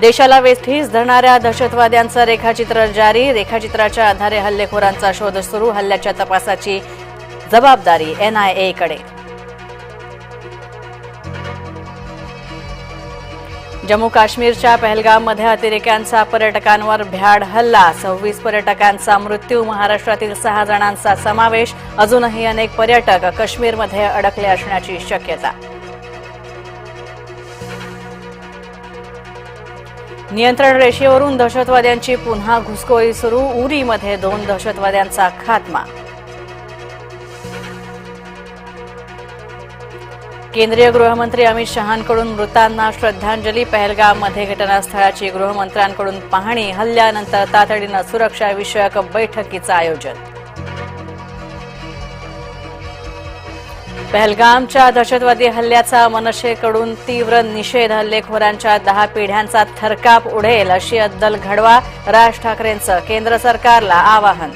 देशाला वेठीस धरणाऱ्या दहशतवाद्यांचं रेखाचित्र जारी. रेखाचित्राच्या आधारे हल्लेखोरांचा शोध सुरू. हल्ल्याच्या तपासाची जबाबदारी एनआयएकडे जम्मू काश्मीरच्या पहलगाममध्ये अतिरेक्यांचा पर्यटकांवर भ्याड हल्ला. सव्वीस पर्यटकांचा मृत्यू. महाराष्ट्रातील सहा जणांचा समावेश. अजूनही अनेक पर्यटक काश्मीरमध्ये अडकले असण्याची शक्यता. नियंत्रण रेषेवरून दहशतवाद्यांची पुन्हा घुसखोरी सुरू. उरीमध्ये दोन दहशतवाद्यांचा खात्मा. केंद्रीय गृहमंत्री अमित शहांकडून मृतांना श्रद्धांजली. पहलगाममध्ये घटनास्थळाची गृहमंत्र्यांकडून पाहणी. हल्ल्यानंतर तातडीनं सुरक्षाविषयक बैठकीचं आयोजन. पहलगामच्या दहशतवादी हल्ल्याचा मनसेकडून तीव्र निषेध हल्लेखोरांच्या दहा पिढ्यांचा थरकाप उडेल अशी अद्दल घडवा राज ठाकरेंचं केंद्र सरकारला आवाहन.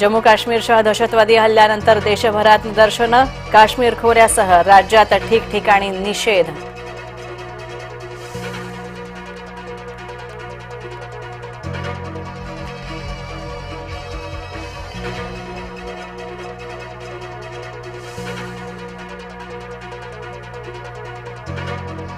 जम्मू काश्मीरच्या दहशतवादी हल्ल्यानंतर देशभरात निदर्शनं काश्मीर खोऱ्यासह राज्यात ठिकठिकाणी निषेध.